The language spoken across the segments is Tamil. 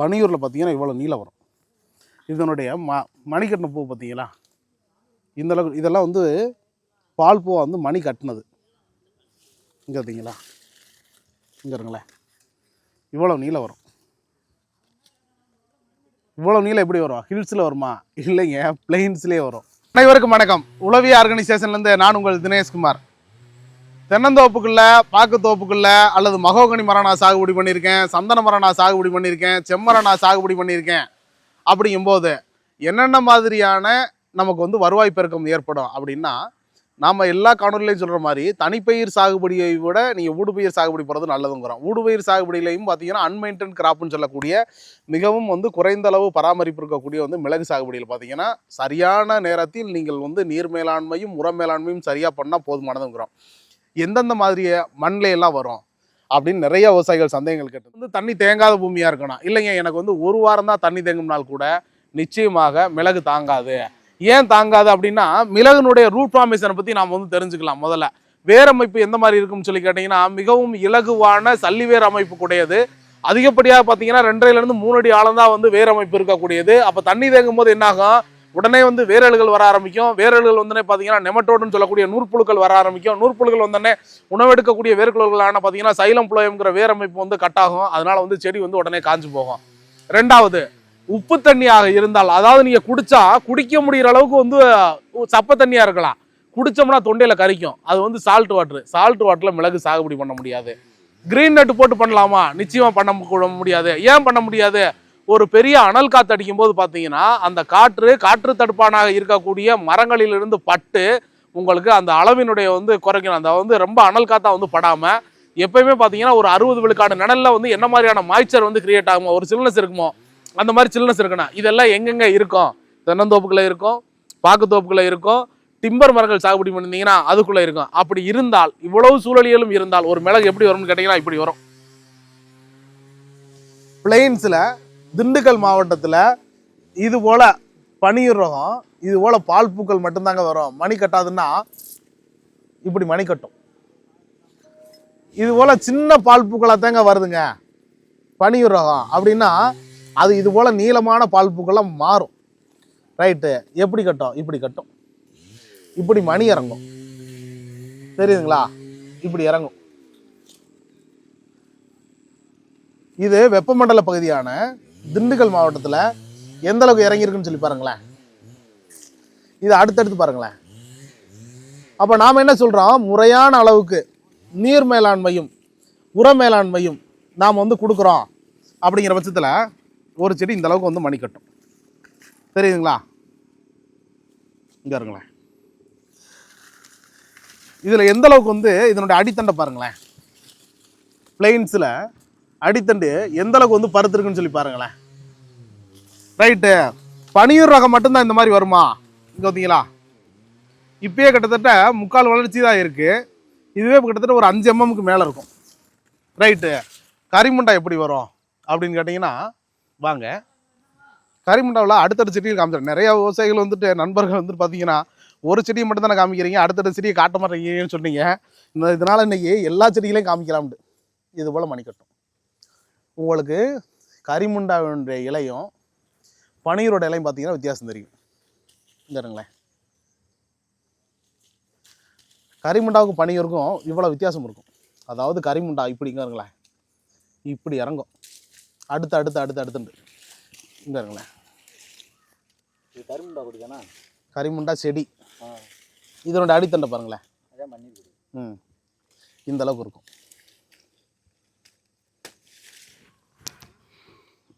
பனியூரில் பார்த்தீங்கன்னா இவ்வளோ நீளம் வரும். இதனுடைய ம மணிக்கட்டின பூ பார்த்தீங்களா இந்தளவுக்கு இதெல்லாம் வந்து பால் பூவை வந்து மணி கட்டினது. இங்கே பார்த்தீங்களா இங்கே இருங்களேன் இவ்வளோ நீளம் வரும். இவ்வளோ நீளம் எப்படி வரும்? ஹில்ஸில் வருமா? இல்லைங்க பிளெயின்ஸ்லேயே வரும். அனைவருக்கும் வணக்கம். உளவி ஆர்கனைசேஷன்லேருந்து நான் உங்கள் தினேஷ்குமார். தென்னந்தோப்புக்குள்ள பாக்கு தோப்புக்குள்ள அல்லது மகோகனி மரம் நான் சாகுபடி பண்ணியிருக்கேன் சந்தன மரம் நான் சாகுபடி பண்ணியிருக்கேன் செம்மரம் நான் சாகுபடி பண்ணியிருக்கேன் அப்படிங்கும்போது என்னென்ன மாதிரியான நமக்கு வந்து வருவாய் பெருக்கம் ஏற்படும் அப்படின்னா நாம் எல்லா காணொலிலையும் சொல்கிற மாதிரி தனிப்பயிர் சாகுபடியை விட நீங்கள் ஊடுபயிர் சாகுபடி போகிறது நல்லதுங்கிறோம். ஊடுபயிர் சாகுபடியிலையும் பார்த்தீங்கன்னா அன்மெயின்டன் கிராப்னு சொல்லக்கூடிய மிகவும் வந்து குறைந்த அளவு பராமரிப்பு இருக்கக்கூடிய வந்து மிளகு சாகுபடியில் பார்த்தீங்கன்னா சரியான நேரத்தில் நீங்கள் வந்து நீர் மேலாண்மையும் உர மேலாண்மையும் சரியாக பண்ணால் போதுமானதுங்கிறோம். எந்தெந்த மாதிரிய மண்ணில் எல்லாம் வரும் அப்படின்னு நிறைய விவசாயிகள் சந்தேகங்கள் கேட்டு வந்து தண்ணி தேங்காத பூமியாக இருக்கணும். இல்லைங்க எனக்கு வந்து ஒரு வாரம் தான் தண்ணி தேங்கும்னால் கூட நிச்சயமாக மிளகு தாங்காது. ஏன் தாங்காது அப்படின்னா மிளகுனுடைய ரூட் ஃபார்மேஷனை பற்றி நாம் வந்து தெரிஞ்சுக்கலாம் முதல்ல. வேர் அமைப்பு எந்த மாதிரி இருக்கும்னு சொல்லி கேட்டிங்கன்னா மிகவும் இலகுவான சல்லிவேர் அமைப்பு கூடையது. அதிகப்படியாக பார்த்தீங்கன்னா ரெண்டரைலேருந்து மூணு அடி ஆழம் தான் வந்து வேர் அமைப்பு இருக்கக்கூடியது. அப்போ தண்ணி தேங்கும் போது என்னாகும்? உடனே வந்து வேரல்கள் வர ஆரம்பிக்கும். வேரல்கள் வந்தோடனே பார்த்தீங்கன்னா நெமட்டோடுன்னு சொல்லக்கூடிய நூற்புழுக்கள் வர ஆரம்பிக்கும். நூற்புழுக்கள் வந்தோடனே உணவெடுக்கக்கூடிய வேர்க்குழல்களான பார்த்தீங்கன்னா சைலம் புலயம்ங்கிற வேர் அமைப்பு வந்து கட்டாகும் அதனால வந்து செடி வந்து உடனே காஞ்சு போகும். ரெண்டாவது உப்பு தண்ணியாக இருந்தால் அதாவது நீங்கள் குடிச்சா குடிக்க முடியிற அளவுக்கு வந்து சப்ப தண்ணியாக இருக்கலாம். குடித்தோம்னா தொண்டையில் கரிக்கும். அது வந்து சால்ட் வாட்ரு சால்ட் வாட்டரில் மிளகு சாகுபடி பண்ண முடியாது. கிரீன் நட்டு போட்டு பண்ணலாமா? நிச்சயமாக பண்ண முடியாது. ஏன் பண்ண முடியாது? ஒரு பெரிய அனல் காத்து அடிக்கும் போது பார்த்தீங்கன்னா அந்த காற்று காற்று தடுப்பானாக இருக்கக்கூடிய மரங்களிலிருந்து பட்டு உங்களுக்கு அந்த அளவினுடைய வந்து குறைக்கணும். அந்த வந்து ரொம்ப அனல் காத்தா வந்து படாமல் எப்பயுமே பார்த்தீங்கன்னா ஒரு அறுபது விழுக்காடு நிழலில் வந்து என்ன மாதிரியான மாய்ச்சர் வந்து கிரியேட் ஆகுமோ ஒரு சில்னஸ் இருக்குமோ அந்த மாதிரி சில்னஸ் இருக்கணும். இதெல்லாம் எங்கெங்கே இருக்கும்? தென்னந்தோப்புக்கில் இருக்கும் பாக்குத்தோப்புக்குள்ள இருக்கும் டிம்பர் மரங்கள் சாகுபடி பண்ணிருந்தீங்கன்னா அதுக்குள்ளே இருக்கும். அப்படி இருந்தால் இவ்வளவு சூழலியலும் இருந்தால் ஒரு மிளகு எப்படி வரும்னு கேட்டிங்கன்னா இப்படி வரும். பிளெயின்ஸில் திண்டுக்கல் மாவட்டத்தில் இது போல் பனியூர் ரகம் இது போல் பால் பூக்கள் மட்டும்தாங்க வரும். மணி கட்டாதுன்னா இப்படி மணி கட்டும். இது போல் சின்ன பால் பூக்களாக தாங்க வருதுங்க. பனியூர் ரகம் அப்படின்னா அது இது போல் நீளமான பால் பூக்கள்லாம் மாறும். ரைட்டு எப்படி கட்டும்? இப்படி கட்டும். இப்படி மணி இறங்கும். தெரியுதுங்களா? இப்படி இறங்கும். இது வெப்பமண்டல பகுதியான திண்டுக்கல் மாவட்டத்தில் எந்த அளவுக்கு இறங்கியிருக்குன்னு சொல்லி பாருங்களேன். இது அடுத்தடுத்து பாருங்களேன். அப்போ நாம் என்ன சொல்கிறோம் முறையான அளவுக்கு நீர் மேலாண்மையும் உர மேலாண்மையும் நாம் வந்து கொடுக்குறோம். அப்படிங்கிற பட்சத்தில் ஒரு செடி இந்த அளவுக்கு வந்து மணி கட்டும் தெரியுதுங்களா? இங்கே இருங்களேன் இதில் எந்த அளவுக்கு வந்து இதனுடைய அடித்தண்டை பாருங்களேன். பிளெயின்ஸில் அடித்தண்டு எந்த அளவுக்கு வந்து பருத்திருக்குன்னு சொல்லி பாருங்களேன். ரைட்டு பனியூர் ரகம் மட்டும்தான் இந்த மாதிரி வருமா? இங்கே பார்த்தீங்களா இப்பயே கிட்டத்தட்ட முக்கால் வளர்ச்சி தான் இருக்குது இதுவே கிட்டத்தட்ட ஒரு அஞ்சு எம்எம்க்கு மேலே இருக்கும். ரைட்டு கரிமுண்டா எப்படி வரும்? அப்படின்னு கேட்டிங்கன்னா வாங்க. கரிமுண்டாவில் அடுத்தடுத்த செடியில் காமிச்சிடும் நிறையா விவசாயிகள் வந்துட்டு நண்பர்கள் வந்துட்டு பார்த்தீங்கன்னா ஒரு செடியை மட்டும் தானே காமிக்கிறீங்க அடுத்தடுத்த செடியை காட்ட மாட்டேங்கிறீங்கன்னு சொன்னீங்க. இந்த இதனால் இன்னைக்கு எல்லா செடிகளையும் காமிக்கலாம்னு இது போல் மணிக்கட்டும். உங்களுக்கு கரிமுண்டாவினுடைய இலையும் பனீரோட இலையும் பார்த்தீங்கன்னா வித்தியாசம் தெரியும். இருங்களேன் கரிமுண்டாவுக்கும் பனியூருக்கும் இவ்வளோ வித்தியாசம் இருக்கும். அதாவது கரிமுண்டா இப்படிங்க இருங்களேன் இப்படி இறங்கும். அடுத்து அடுத்து அடுத்து அடுத்துண்டு. இங்கே இருங்களேன் கரும்புண்டா அப்படிதானா கரிமுண்டா செடி. ஆ. இதனோட அடித்தண்டை பாருங்களேன். ம். இந்த அளவுக்கு இருக்கும்.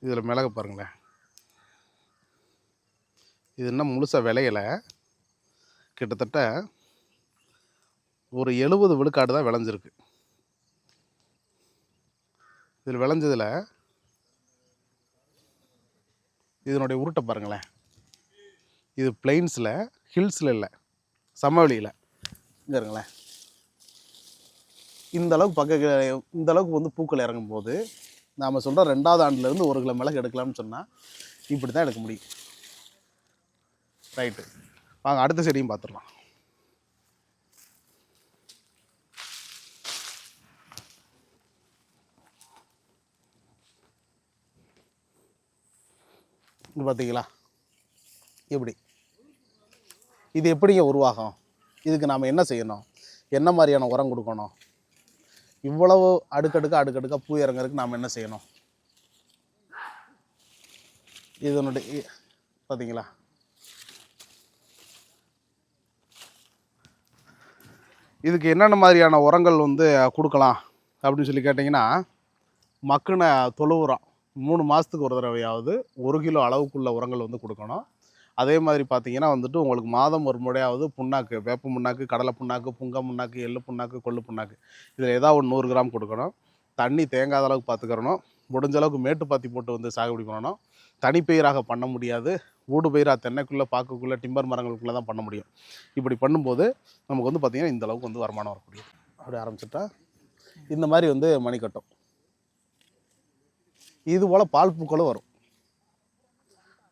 இதில் மிளகு பாருங்களேன். இது இன்னும் முழுசாக விளையலை. கிட்டத்தட்ட ஒரு எழுபது விழுக்காடு தான் விளைஞ்சிருக்கு. இதில் விளைஞ்சதில் இதனுடைய உருட்டை பாருங்களேன். இது பிளெயின்ஸில் ஹில்ஸில் இல்லை. சமவெளியில் இங்கே இந்த அளவுக்கு பக்க இந்த அளவுக்கு வந்து பூக்கள் இறங்கும் போது நாம் சொல்கிற ரெண்டாவது ஆண்டுலேருந்து ஒரு கிலோ மிளகு எடுக்கலாம்னு சொன்னால் இப்படி தான் எடுக்க முடியும். ரைட்டு வாங்க அடுத்த செடியும் பார்த்துடலாம் இங்க பார்த்தீங்களா இப்படி. இது எப்படிங்க உருவாகும்? இதுக்கு நாம் என்ன செய்யணும்? என்ன மாதிரியான உரம் கொடுக்கணும்? இவ்வளவு அடுக்கடுக்க அடுக்கடுக்க பூ இறங்குறதுக்கு நாம் என்ன செய்யணும்? இதனுடைய பார்த்தீங்களா இதுக்கு என்னென்ன மாதிரியான உரங்கள் வந்து கொடுக்கலாம் அப்படின்னு சொல்லி கேட்டிங்கன்னா மக்குன தொழு உரம். மூணு மாதத்துக்கு ஒரு தடவையாவது ஒரு கிலோ அளவுக்குள்ள உரங்கள் வந்து கொடுக்கணும். அதே மாதிரி பார்த்தீங்கன்னா வந்துட்டு உங்களுக்கு மாதம் ஒரு முறையாவது புண்ணாக்கு வேப்ப புண்ணாக்கு கடலை புண்ணாக்கு புங்க புண்ணாக்கு எள்ளு புண்ணாக்கு கொள்ளு புண்ணாக்கு. இதில் ஏதாவது ஒரு நூறு கிராம் கொடுக்கணும். தண்ணி தேங்காத அளவுக்கு பார்த்துக்கிறணும் முடிஞ்ச அளவுக்கு மேட்டு பாத்தி போட்டு வந்து சாகுபடி பண்ணணும். தனிப்பயிராக பண்ண முடியாது. ஊடு பயிராக தென்னைக்குள்ளே பாக்குக்குள்ளே டிம்பர் மரங்களுக்குள்ளே தான் பண்ண முடியும். இப்படி பண்ணும்போது நமக்கு வந்து பார்த்திங்கன்னா இந்த அளவுக்கு வந்து வருமானம் வரக்கூடியது அப்படி ஆரம்பிச்சிட்டா இந்த மாதிரி வந்து மணிக்கட்டும். இது போல் பால் பூக்களும் வரும்.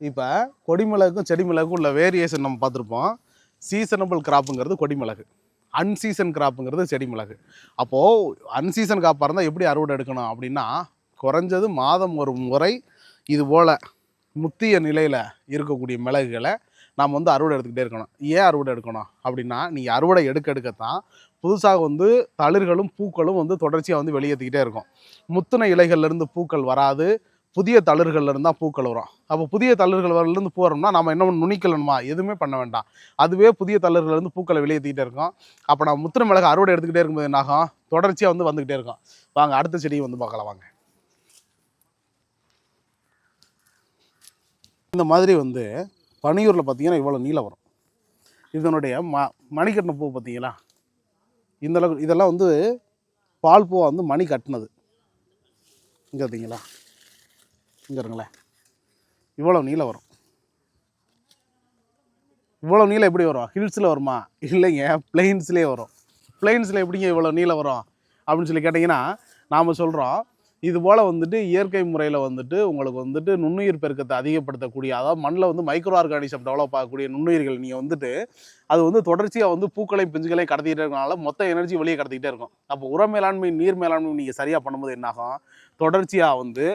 இப்போ கொடிமிளகுக்கும் செடி மிளகுக்கும் உள்ள வேரியேஷன் நம்ம பார்த்துருப்போம். சீசனபிள் கிராப்புங்கிறது கொடிமிளகு. அன்சீசன் கிராப்புங்கிறது செடி மிளகு அப்போது அன்சீசன் கிராப்பாக இருந்தால் எப்படி அறுவடை எடுக்கணும் அப்படின்னா குறைஞ்சது மாதம் ஒரு முறை இது போல் முத்திய நிலையில் இருக்கக்கூடிய மிளகுகளை நாம் வந்து அறுவடை எடுத்துக்கிட்டே இருக்கணும். ஏன் அறுவடை எடுக்கணும் அப்படின்னா நீங்கள் அறுவடை எடுக்க எடுக்கத்தான் புதுசாக வந்து தளிர்களும் பூக்களும் வந்து தொடர்ச்சியாக வந்து வெளியேற்றிக்கிட்டே இருக்கும். முத்தின இலைகள்லேருந்து பூக்கள் வராது. புதிய தளிர்கள்ல இருந்தால் பூக்கள் வரும். அப்போ புதிய தளிர்கள்லேருந்து பூ வரும்னா நம்ம என்ன நுணிக்கலணுமா எதுவுமே பண்ண வேண்டாம். அதுவே புதிய தளிர்கள்லேருந்து பூக்களை வெளியேற்றிக்கிட்டே இருக்கும். அப்போ நம்ம முத்தின மிளகு அறுவடை எடுத்துக்கிட்டே இருக்கும்போது என்னாகும் தொடர்ச்சியாக வந்து வந்துக்கிட்டே இருக்கும். வாங்க அடுத்த செடியை வந்து பார்க்கலாம் வாங்க. இந்த மாதிரி வந்து பனியூரில் பார்த்தீங்கன்னா இவ்வளோ நீளம் வரும். இதனுடைய ம மணிக்கட்டின பூ பார்த்தீங்களா இந்தளவுக்கு இதெல்லாம் வந்து பால் பூவை வந்து மணி கட்டினது. இங்கே பார்த்தீங்களா இங்கே இருங்களேன். இவ்வளோ நீளம் வரும். இவ்வளோ நீளம் எப்படி வரும்? ஹில்ஸில் வருமா? இல்லைங்க பிளெயின்ஸ்லேயே வரும். பிளெயின்ஸில் எப்படிங்க இவ்வளோ நீளம் வரும்? அப்படின்னு சொல்லி கேட்டிங்கன்னா நாம் சொல்கிறோம் இது போல் வந்துட்டு இயற்கை முறையில் வந்துட்டு உங்களுக்கு வந்துட்டு நுண்ணுயிர் பெருக்கத்தை அதிகப்படுத்தக்கூடிய அதாவது மண்ணில் வந்து மைக்ரோ ஆர்கானிசம் டெவலப் ஆகக்கூடிய நுண்ணுயிர்கள் நீங்கள் வந்துட்டு அது வந்து தொடர்ச்சியாக வந்து பூக்களையும் பிஞ்சுகளையும் கடத்திக்கிட்டே இருக்கனால மொத்த எனர்ஜி வெளியே கடத்திக்கிட்டே இருக்கும். அப்போ உர மேலாண்மை நீர் மேலாண்மை நீங்கள் சரியாக பண்ணும்போது என்னாகும்? தொடர்ச்சியாக வந்து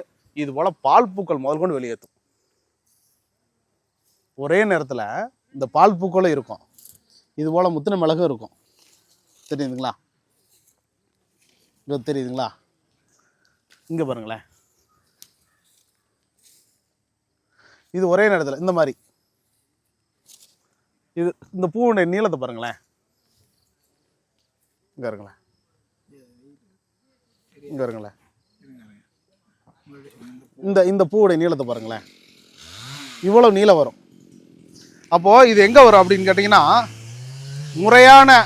இது போல் பால் பூக்கள் முதல் கொண்டு வெளியேற்றும். ஒரே நேரத்தில் இந்த பால் பூக்களும் இருக்கும். இது போல் முத்தின மிளகும் இருக்கும். தெரியுதுங்களா? இது தெரியுதுங்களா? இங்கே பாருங்களேன். இது ஒரே நேரத்தில் இந்த மாதிரி. இது இந்த பூவுடைய நீளத்தை பாருங்களேன். இங்கே இருங்களேன் இங்கே இருங்களேன் இந்த இந்த பூவுடைய நீளத்தை பாருங்களேன். இவ்வளோ நீளம் வரும். அப்போது இது எங்கே வரும் அப்படின்னு கேட்டிங்கன்னா முறையான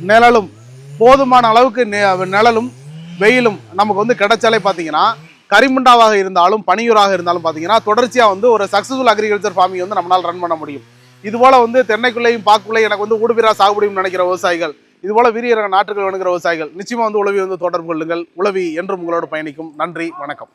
நிழலும் போதுமான அளவுக்கு நெ- நிழலும் வெயிலும் நமக்கு வந்து கிடைச்சாலே பார்த்தீங்கன்னா கரிமுண்டாவாக இருந்தாலும் பனியூராக இருந்தாலும் பார்த்தீங்கன்னா தொடர்ச்சியாக வந்து ஒரு சக்ஸஸ்ஃபுல் அக்ரிகல்ச்சர் ஃபார்மிங் வந்து நம்மளால் ரன் பண்ண முடியும். இதுபோல் வந்து தென்னைக்குள்ளேயும் பாக்குள்ளேயும் எனக்கு வந்து ஊடுபிரா சாகுபடியும் நினைக்கிற விவசாயிகள் இதுபோல் வீரிய நாட்டுகள் வணங்குற விவசாயிகள் நிச்சயமாக வந்து உளவி வந்து தொடர்பு கொள்ளுங்கள். உளவி என்றும் உங்களோட பயணிக்கும். நன்றி வணக்கம்.